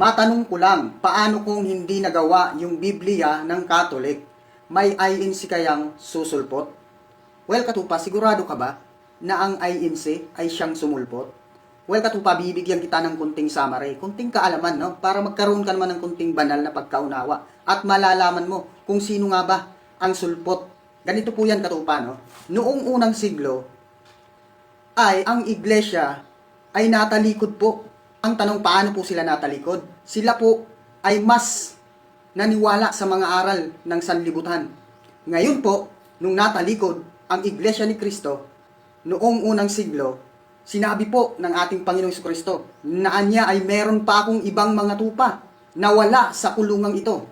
Matanong ko lang, paano kung hindi nagawa yung Biblia ng Catholic? May INC kayang susulpot? Well, katupa, sigurado ka ba na ang INC ay siyang sumulpot? Well, katupa, bibigyan kita ng kunting summary, kunting kaalaman, no? Para magkaroon ka naman ng kunting banal na pagkaunawa at malalaman mo kung sino nga ba ang sulpot. Ganito po yan, katupa, no? Noong unang siglo, ay ang iglesia ay natalikod po. Ang tanong, paano po sila natalikod? Sila po ay mas naniwala sa mga aral ng sanlibutan. Ngayon po, nung natalikod ang iglesia ni Kristo, noong unang siglo, sinabi po ng ating Panginoong Kristo na anya ay meron pa akong ibang mga tupa na wala sa kulungang ito.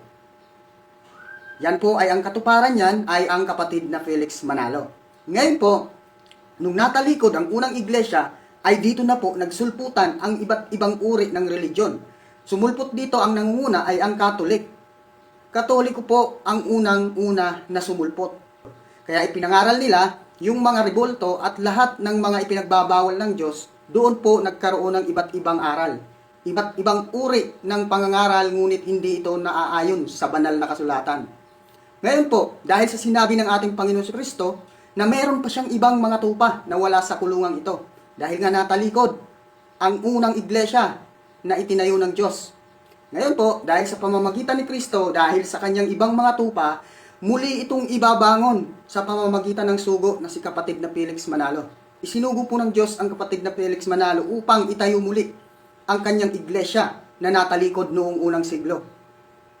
Yan po ay ang katuparan niyan ay ang kapatid na Felix Manalo. Ngayon po, nung natalikod ang unang iglesia, ay dito na po nagsulputan ang iba't ibang uri ng religion. Sumulpot dito ang nangunguna ay ang Katolik. Katoliko po ang unang-una na sumulpot. Kaya ipinangaral nila yung mga rebolto at lahat ng mga ipinagbabawal ng Diyos, doon po nagkaroon ng iba't ibang aral. Iba't ibang uri ng pangangaral ngunit hindi ito naaayon sa banal na kasulatan. Ngayon po, dahil sa sinabi ng ating Panginoon Kristo, na meron pa siyang ibang mga tupa na wala sa kulungang ito. Dahil nga natalikod ang unang iglesia na itinayo ng Diyos. Ngayon po, dahil sa pamamagitan ni Kristo, dahil sa kanyang ibang mga tupa, muli itong ibabangon sa pamamagitan ng sugo na si kapatid na Felix Manalo. Isinugo po ng Diyos ang kapatid na Felix Manalo upang itayo muli ang kanyang iglesia na natalikod noong unang siglo.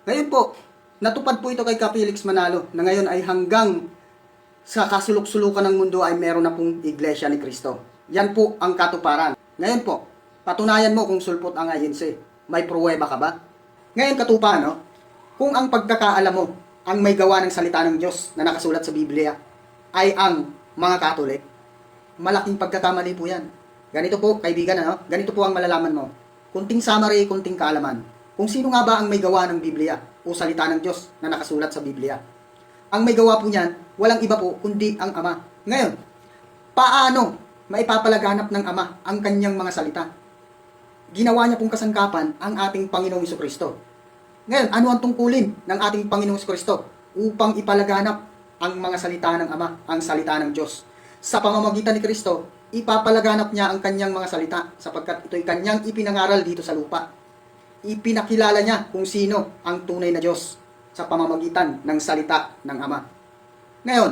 Ngayon po, natupad po ito kay Ka Manalo na ngayon ay hanggang sa kasulok-sulukan ng mundo ay meron na pong iglesia ni Kristo. Yan po ang katuparan. Ngayon po, patunayan mo kung sulpot ang INC. May pruweba ka ba? Ngayon katupa, no? Kung ang pagkakaalam mo ang may gawa ng salita ng Diyos na nakasulat sa Biblia ay ang mga Katolik, malaking pagkakamali po yan. Ganito po, kaibigan, ano? Ganito po ang malalaman mo. Kunting summary, kunting kaalaman. Kung sino nga ba ang may gawa ng Biblia o salita ng Diyos na nakasulat sa Biblia. Ang may gawa po niyan, walang iba po kundi ang Ama. Ngayon, paano maipapalaganap ng Ama ang kanyang mga salita? Ginawa niya pong kasangkapan ang ating Panginoong Kristo. Ngayon, ano ang tungkulin ng ating Panginoong Kristo upang ipalaganap ang mga salita ng Ama, ang salita ng Diyos? Sa pamamagitan ni Kristo, ipapalaganap niya ang kanyang mga salita sapagkat ito'y kanyang ipinangaral dito sa lupa. Ipinakilala niya kung sino ang tunay na Diyos sa pamamagitan ng salita ng Ama. Ngayon,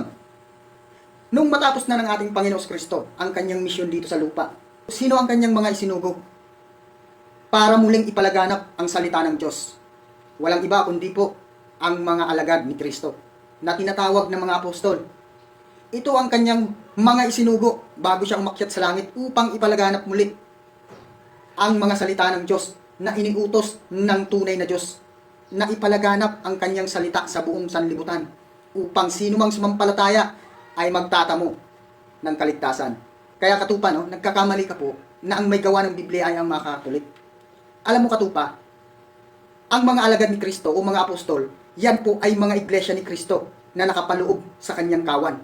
nung matapos na ng ating Panginoong Kristo ang kanyang misyon dito sa lupa, sino ang kanyang mga isinugo? Para muling ipalaganap ang salita ng Diyos. Walang iba kundi po ang mga alagad ni Kristo na tinatawag ng mga apostol. Ito ang kanyang mga isinugo bago siya umakyat sa langit upang ipalaganap muli ang mga salita ng Diyos na iniutos ng tunay na Diyos na ipalaganap ang kanyang salita sa buong sanlibutan upang sino mang sumampalataya ay magtatamo ng kaligtasan. Kaya katupa, no, nagkakamali ka po na ang may gawa ng Biblia ay ang mga Katolik. Alam mo katupa, ang mga alagad ni Kristo o mga apostol, yan po ay mga iglesia ni Kristo na nakapaloob sa kanyang kawan.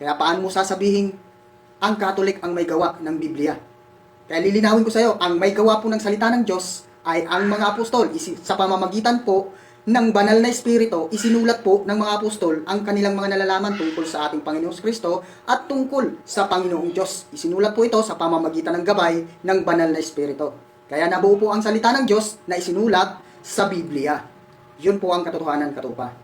Kaya paano mo sasabihin ang Katolik ang may gawa ng Biblia? Kaya lilinawin ko sa iyo, ang may gawa po ng salita ng Diyos ay ang mga apostol. Sa pamamagitan po ng banal na espiritu, isinulat po ng mga apostol ang kanilang mga nalalaman tungkol sa ating Panginoong Kristo at tungkol sa Panginoong Diyos. Isinulat po ito sa pamamagitan ng gabay ng banal na espiritu. Kaya nabuo po ang salita ng Diyos na isinulat sa Biblia. Yun po ang katotohanan katupa.